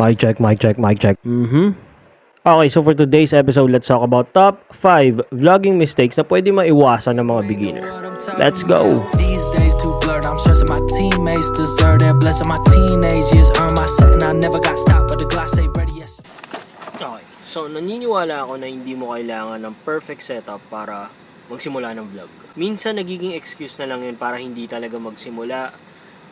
Mic check, mic check, mic check. Mm-hmm. Okay, so for today's episode, let's talk about top 5 vlogging mistakes na pwede maiwasan ng mga beginner. Let's go! These days too blurred. I'm stressing my teammates deserve their blessing. My teenage years earned my set, and I never got stopped. But the Glock stay ready. Yes. Okay, so naniniwala ako na hindi mo kailangan ng perfect setup para magsimula ng vlog. Minsan nagiging excuse na lang yun para hindi talaga magsimula,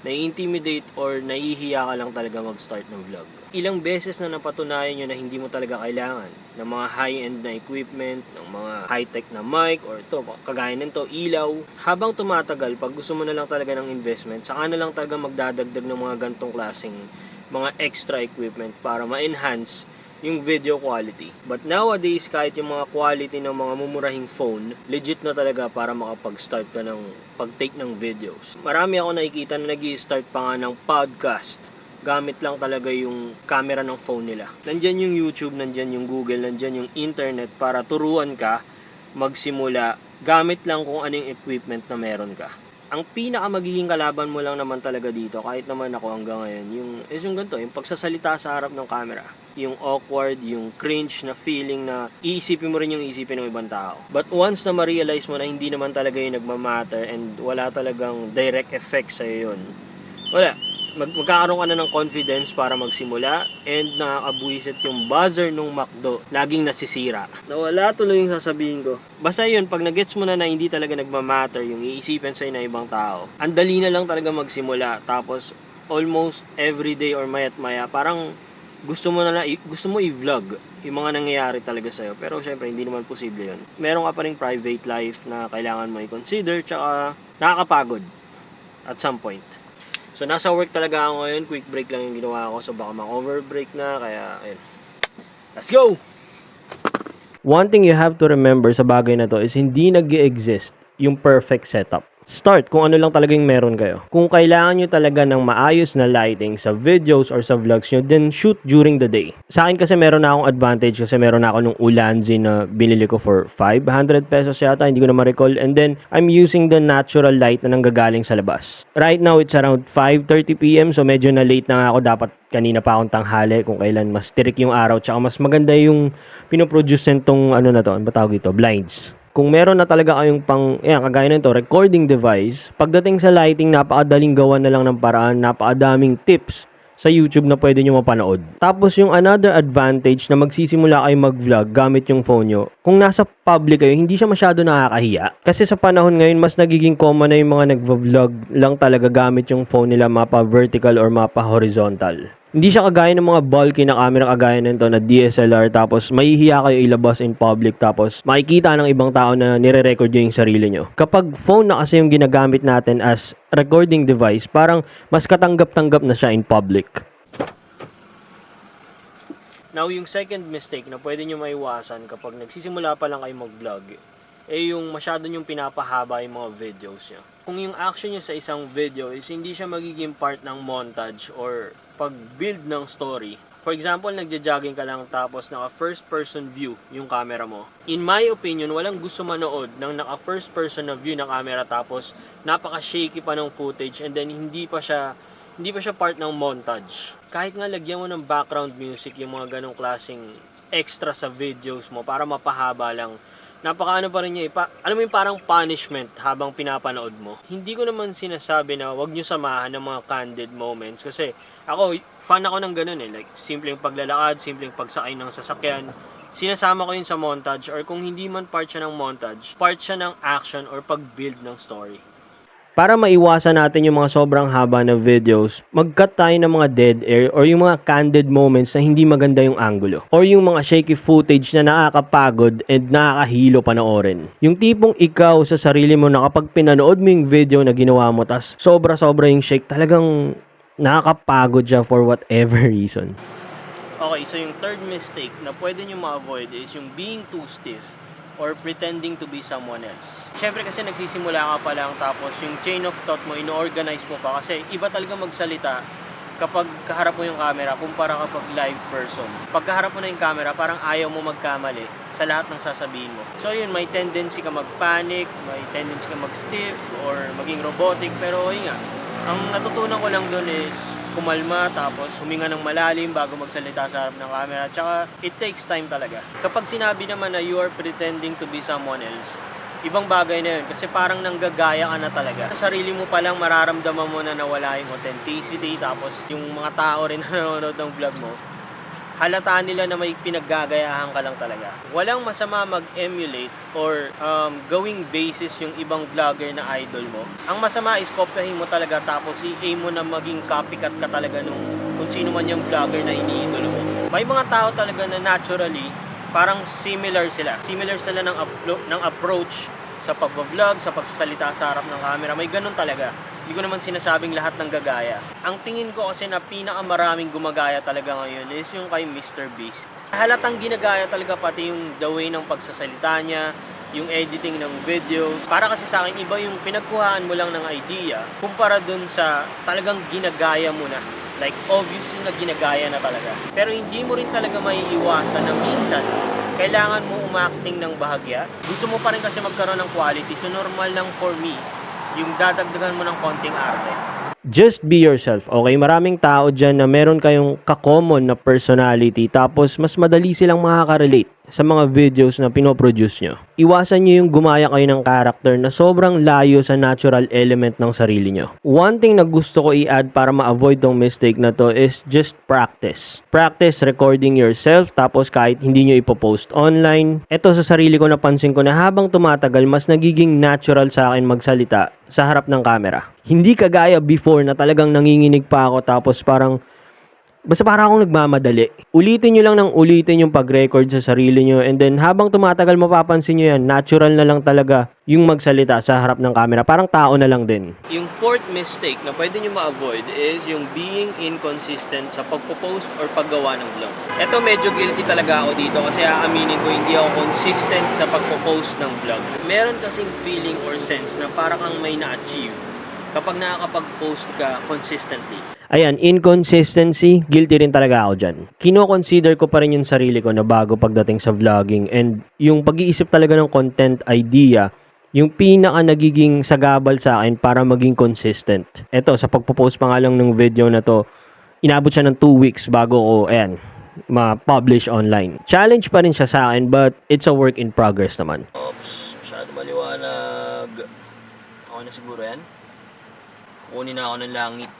nai-intimidate or nahihiya ka lang talaga mag-start ng vlog. Ilang beses na napatunayan nyo na hindi mo talaga kailangan ng mga high-end na equipment, ng mga high-tech na mic, or to, kagaya nito, ilaw. Habang tumatagal, pag gusto mo na lang talaga ng investment, saka na lang talaga magdadagdag ng mga gantong klaseng mga extra equipment para ma-enhance yung video quality. But nowadays, kahit yung mga quality ng mga mumurahing phone, legit na talaga para makapag-start ka ng pag-take ng videos. Marami ako nakikita na nag start pa nga ng podcast gamit lang talaga yung camera ng phone nila. Nandyan yung YouTube, nandyan yung Google, nandyan yung internet para turuan ka magsimula gamit lang kung anong equipment na meron ka. Ang pinaka magiging kalaban mo lang naman talaga dito, kahit naman ako hanggang ngayon, yung, is yung ganito, yung pagsasalita sa harap ng camera. Yung awkward, yung cringe na feeling na iisipin mo rin yung isipin ng ibang tao. But once na ma-realize mo na hindi naman talaga yung nagmamatter and wala talagang direct effect sa'yo yun, wala. Mag magkakaroon ka na ng confidence para magsimula and nakakabuisit yung buzzer nung McDo. Laging nasisira. Nawala tuloy yung sasabihin ko. Basta yun, pag nagets mo na na hindi talaga nagmamatter yung iisipin sa'yo ng ibang tao, ang dali na lang talaga magsimula. Tapos, almost every day or mayat maya, parang gusto mo na, na gusto mo i-vlog yung mga nangyayari talaga sa'yo. Pero syempre, hindi naman posible yun. Meron ka pa rin private life na kailangan mo i-consider, tsaka nakakapagod at some point. So, nasa work talaga ako ngayon. Quick break lang yung ginawa ko. So, baka ma-overbreak na. Kaya, ayun. Let's go! One thing you have to remember sa bagay na to is hindi nag exist yung perfect setup. Start kung ano lang talaga yung meron kayo. Kung kailangan nyo talaga ng maayos na lighting sa videos or sa vlogs nyo, then shoot during the day. Sa akin kasi meron na akong advantage kasi meron na ako nung Ulanzi na binili ko for 500 pesos yata, hindi ko na ma-recall. And then, I'm using the natural light na nanggagaling sa labas. Right now, it's around 5.30pm so medyo na late na nga ako. Dapat kanina pa akong tanghali kung kailan mas tirik yung araw tsaka mas maganda yung pinoproduce nitong ano na to, ano ba tawag ito, blinds kung meron na talaga kayong pang, yan, kagaya nito, recording device, pagdating sa lighting, napakadaling gawa na lang ng paraan, napakadaming tips sa YouTube na pwede nyo mapanood. Tapos yung another advantage na magsisimula kayo mag-vlog gamit yung phone nyo, kung nasa public kayo, hindi siya masyado nakakahiya. Kasi sa panahon ngayon, mas nagiging common na yung mga nag-vlog lang talaga gamit yung phone nila mapa vertical or mapa horizontal. Hindi siya kagaya ng mga bulky na camera kagaya nito na DSLR tapos mahihiya kayo ilabas in public tapos makikita ng ibang tao na nire-record yung sarili nyo. Kapag phone na kasi yung ginagamit natin as recording device, parang mas katanggap-tanggap na siya in public. Now, yung second mistake na pwede nyo maiwasan kapag nagsisimula pa lang kayo mag-vlog, eh yung masyado nyong pinapahaba yung mga videos nyo. Kung yung action nyo sa isang video is hindi siya magiging part ng montage or pag-build ng story. For example, nagja-jogging ka lang tapos naka first person view yung camera mo. In my opinion, walang gusto manood ng naka first person na view ng camera tapos napaka-shaky pa ng footage and then hindi pa siya hindi pa siya part ng montage. Kahit nga lagyan mo ng background music yung mga ganong klaseng extra sa videos mo para mapahaba lang napakaano pa rin niya eh. Pa, alam mo yung parang punishment habang pinapanood mo. Hindi ko naman sinasabi na wag nyo samahan ng mga candid moments kasi ako, fan ako ng ganun eh. Like, simpleng paglalakad, simpleng pagsakay ng sasakyan. Sinasama ko yun sa montage or kung hindi man part siya ng montage, part siya ng action or pag-build ng story. Para maiwasan natin yung mga sobrang haba na videos, mag-cut tayo ng mga dead air or yung mga candid moments na hindi maganda yung angulo. Or yung mga shaky footage na nakakapagod and nakakahilo panoorin. Yung tipong ikaw sa sarili mo na kapag pinanood mo yung video na ginawa mo tas sobra-sobra yung shake, talagang nakakapagod siya for whatever reason. Okay, so yung third mistake na pwede nyo ma-avoid is yung being too stiff or pretending to be someone else. Siyempre kasi nagsisimula ka pa lang tapos yung chain of thought mo, ino-organize mo pa kasi iba talaga magsalita kapag kaharap mo yung camera kumpara kapag live person. Pag kaharap mo na yung camera, parang ayaw mo magkamali sa lahat ng sasabihin mo. So yun, may tendency ka mag-panic, may tendency ka mag-stiff or maging robotic pero yun nga, ang natutunan ko lang doon is kumalma tapos huminga ng malalim bago magsalita sa harap ng camera. Tsaka it takes time talaga. Kapag sinabi naman na you are pretending to be someone else, ibang bagay na yun kasi parang nanggagaya ka na talaga. Sa sarili mo pa lang mararamdaman mo na nawala yung authenticity tapos yung mga tao rin na nanonood ng vlog mo, halata nila na may pinaggagayahan ka lang talaga. Walang masama mag-emulate or um, gawing basis yung ibang vlogger na idol mo. Ang masama is kopyahin mo talaga tapos i-aim mo na maging copycat ka talaga nung kung sino man yung vlogger na iniidolo mo. May mga tao talaga na naturally parang similar sila. Similar sila ng, uplo- ng approach sa pagbablog, sa pagsasalita sa harap ng camera. May ganun talaga. Hindi ko naman sinasabing lahat ng gagaya. Ang tingin ko kasi na pinakamaraming gumagaya talaga ngayon is yung kay Mr. Beast. Halatang ginagaya talaga pati yung the way ng pagsasalita niya, yung editing ng videos. Para kasi sa akin, iba yung pinagkuhaan mo lang ng idea kumpara dun sa talagang ginagaya mo na. Like, obvious yung na ginagaya na talaga. Pero hindi mo rin talaga maiiwasan na minsan, kailangan mo umakting ng bahagya. Gusto mo pa rin kasi magkaroon ng quality. So, normal lang for me, yung dadagdagan mo ng konting arte. Just be yourself, okay? Maraming tao dyan na meron kayong ka-common na personality tapos mas madali silang makaka-relate sa mga videos na pinoproduce nyo. Iwasan nyo yung gumaya kayo ng character na sobrang layo sa natural element ng sarili nyo. One thing na gusto ko i-add para ma-avoid tong mistake na to is just practice. Practice recording yourself tapos kahit hindi nyo ipopost online. Ito sa sarili ko napansin ko na habang tumatagal mas nagiging natural sa akin magsalita sa harap ng camera. Hindi kagaya before na talagang nanginginig pa ako tapos parang Basta parang akong nagmamadali. Ulitin nyo lang ng ulitin yung pag-record sa sarili nyo and then habang tumatagal mapapansin nyo yan, natural na lang talaga yung magsalita sa harap ng camera. Parang tao na lang din. Yung fourth mistake na pwede nyo ma-avoid is yung being inconsistent sa pagpo-post or paggawa ng vlog. Ito medyo guilty talaga ako dito kasi aaminin ko hindi ako consistent sa pagpo-post ng vlog. Meron kasing feeling or sense na parang kang may na-achieve kapag nakakapag-post ka consistently. Ayan, inconsistency, guilty rin talaga ako dyan. Kino-consider ko pa rin yung sarili ko na bago pagdating sa vlogging and yung pag-iisip talaga ng content idea, yung pinaka nagiging sagabal sa akin para maging consistent. Ito, sa pagpo-post pa nga lang ng video na to, inabot siya ng 2 weeks bago ko, ayan, ma-publish online. Challenge pa rin siya sa akin but it's a work in progress naman. Oops, masyado maliwanag. Ako na siguro yan. Kunin na ako ng langit.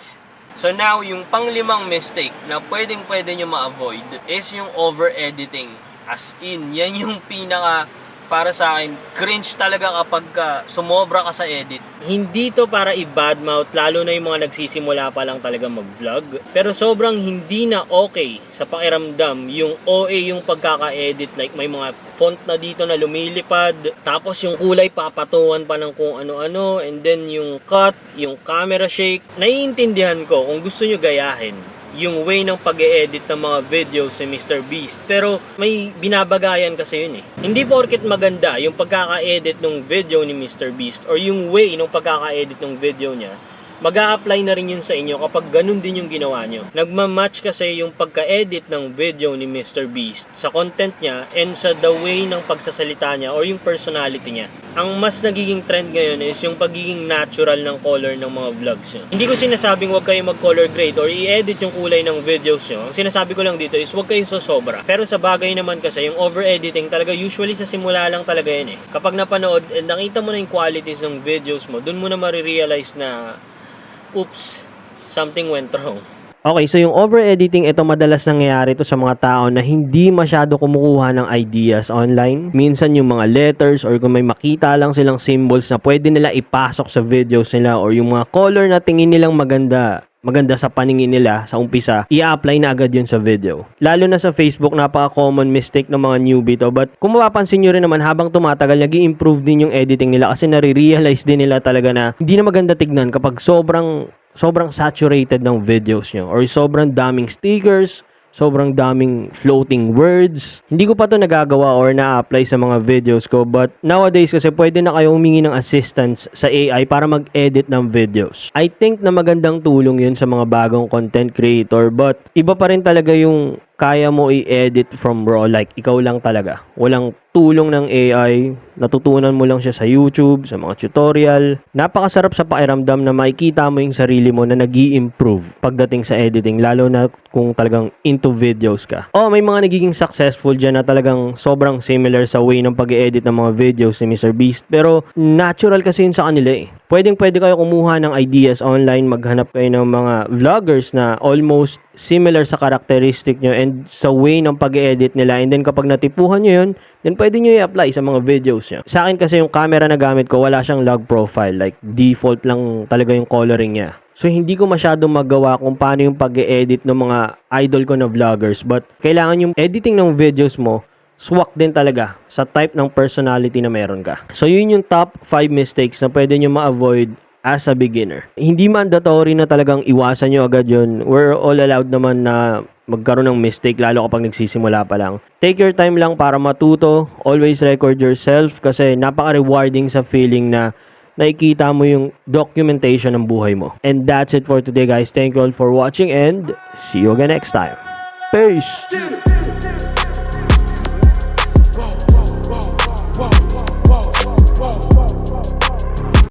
So now, yung panglimang mistake na pwedeng pwede nyo ma-avoid is yung over-editing. As in, yan yung pinaka para sa akin, cringe talaga kapag ka sumobra ka sa edit. Hindi to para i-badmouth, lalo na yung mga nagsisimula pa lang talaga mag-vlog. Pero sobrang hindi na okay sa pakiramdam yung OA yung pagkaka-edit. Like may mga font na dito na lumilipad. Tapos yung kulay papatungan pa ng kung ano-ano. And then yung cut, yung camera shake. Naiintindihan ko kung gusto nyo gayahin yung way ng pag edit ng mga videos ni Mr. Beast. Pero may binabagayan kasi yun eh. Hindi porket maganda yung pagkaka-edit ng video ni Mr. Beast or yung way ng pagkaka-edit ng video niya, mag apply na rin yun sa inyo kapag ganun din yung ginawa nyo. Nagmamatch kasi yung pagka-edit ng video ni Mr. Beast sa content niya and sa the way ng pagsasalita niya or yung personality niya. Ang mas nagiging trend ngayon is yung pagiging natural ng color ng mga vlogs niya. Hindi ko sinasabing huwag kayo mag-color grade or i-edit yung kulay ng videos nyo. Ang sinasabi ko lang dito is huwag kayong sosobra. Pero sa bagay naman kasi, yung over-editing talaga usually sa simula lang talaga yun eh. Kapag napanood and nakita mo na yung qualities ng videos mo, dun mo na marirealize na oops, something went wrong. Okay, so yung over-editing, ito madalas nangyayari to sa mga tao na hindi masyado kumukuha ng ideas online. Minsan yung mga letters or kung may makita lang silang symbols na pwede nila ipasok sa videos nila or yung mga color na tingin nilang maganda maganda sa paningin nila sa umpisa, i-apply na agad yun sa video. Lalo na sa Facebook, napaka-common mistake ng mga newbie to. But kung mapapansin nyo rin naman, habang tumatagal, nag improve din yung editing nila kasi nare-realize din nila talaga na hindi na maganda tignan kapag sobrang sobrang saturated ng videos nyo or sobrang daming stickers, sobrang daming floating words. Hindi ko pa to nagagawa or na-apply sa mga videos ko but nowadays kasi pwede na kayo humingi ng assistance sa AI para mag-edit ng videos. I think na magandang tulong yun sa mga bagong content creator but iba pa rin talaga yung kaya mo i-edit from raw like ikaw lang talaga. Walang tulong ng AI, natutunan mo lang siya sa YouTube, sa mga tutorial. Napakasarap sa pakiramdam na makikita mo yung sarili mo na nag improve pagdating sa editing, lalo na kung talagang into videos ka. O may mga nagiging successful dyan na talagang sobrang similar sa way ng pag edit ng mga videos ni Mr. Beast. Pero natural kasi yun sa kanila eh. Pwedeng pwede kayo kumuha ng ideas online, maghanap kayo ng mga vloggers na almost similar sa characteristic nyo and sa way ng pag edit nila. And then kapag natipuhan nyo yun, then pwede nyo i-apply sa mga videos nyo. Sa akin kasi yung camera na gamit ko, wala siyang log profile. Like, default lang talaga yung coloring niya. So, hindi ko masyadong magawa kung paano yung pag edit ng mga idol ko na vloggers. But, kailangan yung editing ng videos mo, swak din talaga sa type ng personality na meron ka. So, yun yung top 5 mistakes na pwede nyo ma-avoid as a beginner. Hindi mandatory na talagang iwasan nyo agad yun. We're all allowed naman na magkaroon ng mistake lalo kapag nagsisimula pa lang. Take your time lang para matuto. Always record yourself kasi napaka-rewarding sa feeling na nakikita mo yung documentation ng buhay mo. And that's it for today guys. Thank you all for watching and see you again next time. Peace!